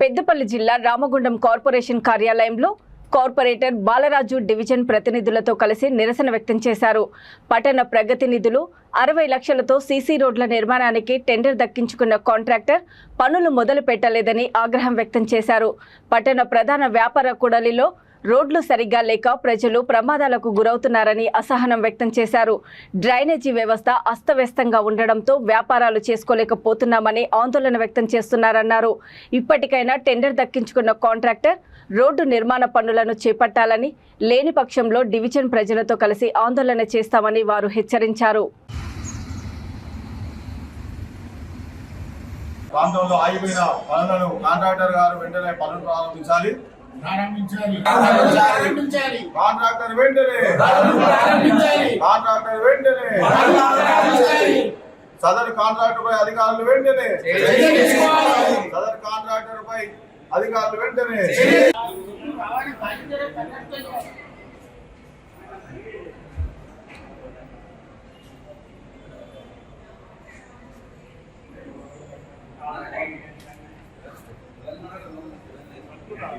పెద్దపల్లి జిల్లా రామగుండం కార్పొరేషన్ కార్యాలయంలో corporator Balaraju division ప్రతినిధులతో కలిసి నిరసన వ్యక్తం చేశారు. పట్టణ ప్రగతి నిధులు అరవై లక్షలతో సీసీ రోడ్ల నిర్మాణానికి టెండర్ దక్కించుకున్న కాంట్రాక్టర్ పనులు మొదలు పెట్టలేదని ఆగ్రహం వ్యక్తం చేశారు. పట్టణ ప్రధాన వ్యాపార కూడలిలో రోడ్లు సరిగ్గా లేక ప్రజలు ప్రమాదాలకు గురవుతున్నారని అసహనం వ్యక్తం చేశారు. డ్రైనేజీ వ్యవస్థ అస్తవ్యస్తంగా ఉండడంతో వ్యాపారాలు చేసుకోలేకపోతున్నామని ఆందోళన వ్యక్తం చేస్తున్నారన్నారు. ఇప్పటికైనా టెండర్ దక్కించుకున్న కాంట్రాక్టర్ రోడ్డు నిర్మాణ పనులను చేపట్టాలని లేని పక్షంలో డివిజన్ ప్రజలతో కలిసి ఆందోళన చేస్తామని వారు హెచ్చరించారు. ప్రాంతంలో ఆగిపోయిన పనులను కాంట్రాక్టర్ గారు వెంటనే పనులు ప్రారంభించాలి. ప్రారంభించాలి. ప్రారంభించాలి. కాంట్రాక్టర్ వెంటనే. ప్రారంభించాలి. కాంట్రాక్టర్ వెంటనే. ప్రారంభించాలి. సదరు కాంట్రాక్టర్ పై అధికారులు వెంటనే. సదరు కాంట్రాక్టర్ పై అధికారులు వెంటనే.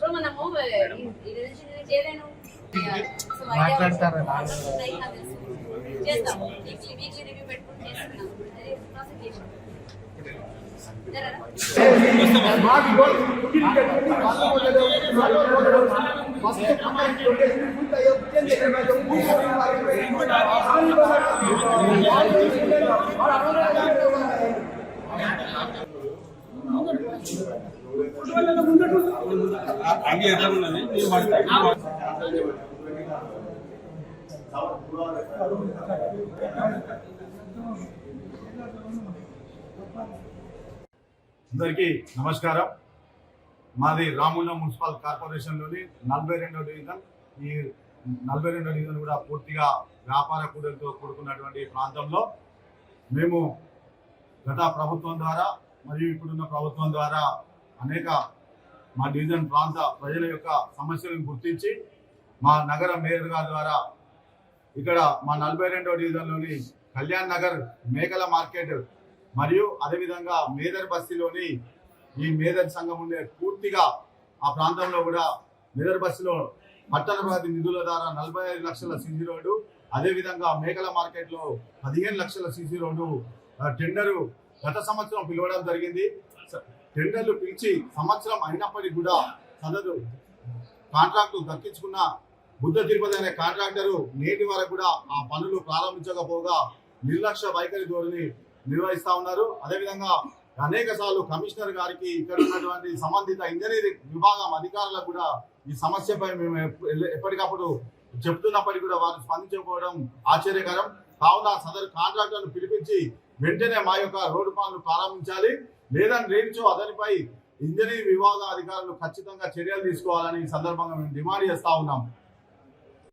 సో మనము రిలేషన్ చేయలేను మాట్లాడతారా? చేస్తాం వీక్లీ వీక్లీ రివ్యూ పెట్టుకుని చేస్తున్నాం అదే ప్రాసెస్ చేసాం జరరా అంగే అందరికీ నమస్కారం. మాది రాముల మున్సిపల్ కార్పొరేషన్లోని నలభై రెండో డివిజన్. ఈ నలభై రెండో డివిజన్ కూడా పూర్తిగా వ్యాపార కూడలతో కూడుకున్నటువంటి ప్రాంతంలో మేము గత ప్రభుత్వం ద్వారా మరియు ఇప్పుడున్న ప్రభుత్వం ద్వారా అనేక మా డివిజన్ ప్రాంత ప్రజల యొక్క సమస్యలను గుర్తించి మా నగర మేయర్ గారి ద్వారా ఇక్కడ మా నలభై రెండో డివిజన్లోని కళ్యాణ్ నగర్ మేకల మార్కెట్ మరియు అదేవిధంగా మేదర్ బస్తీలోని ఈ మేదర్ సంఘం ఉండే పూర్తిగా ఆ ప్రాంతంలో కూడా మేదర్ బస్తీలో పట్టణ ప్రగతి నిధుల ద్వారా నలభై ఐదు లక్షల సీసీ రోడ్డు అదేవిధంగా మేకల మార్కెట్లో పదిహేను లక్షల సీసీ రోడ్డు టెండరు గత సంవత్సరం పిలవడం జరిగింది. టెండర్లు పిలిచి సంవత్సరం అయినప్పటికీ కూడా సదరు కాంట్రాక్టు దక్కించుకున్న బుద్ధ తిరుపతి అనే కాంట్రాక్టరు నేటి వరకు కూడా ఆ పనులు ప్రారంభించకపోగా నిర్లక్ష్య వైఖరి ధోరణి నిర్వహిస్తా ఉన్నారు. అదేవిధంగా అనేక సార్లు కమిషనర్ గారికి ఇక్కడ ఉన్నటువంటి సంబంధిత ఇంజనీరింగ్ విభాగం అధికారులకు కూడా ఈ సమస్యపై మేము ఎప్పటికప్పుడు చెప్తున్నప్పటికీ కూడా వారు స్పందించకపోవడం ఆశ్చర్యకరం. కావున సదరు కాంట్రాక్టర్ను పిలిపించి వెంటనే మా యొక్క రోడ్డు పనులు ప్రారంభించాలి. లేదని రేంచో అతనిపై ఇంజనీరింగ్ విభాగ అధికారులు ఖచ్చితంగా చర్యలు తీసుకోవాలని ఈ సందర్భంగా మేము డిమాండ్ చేస్తా ఉన్నాం.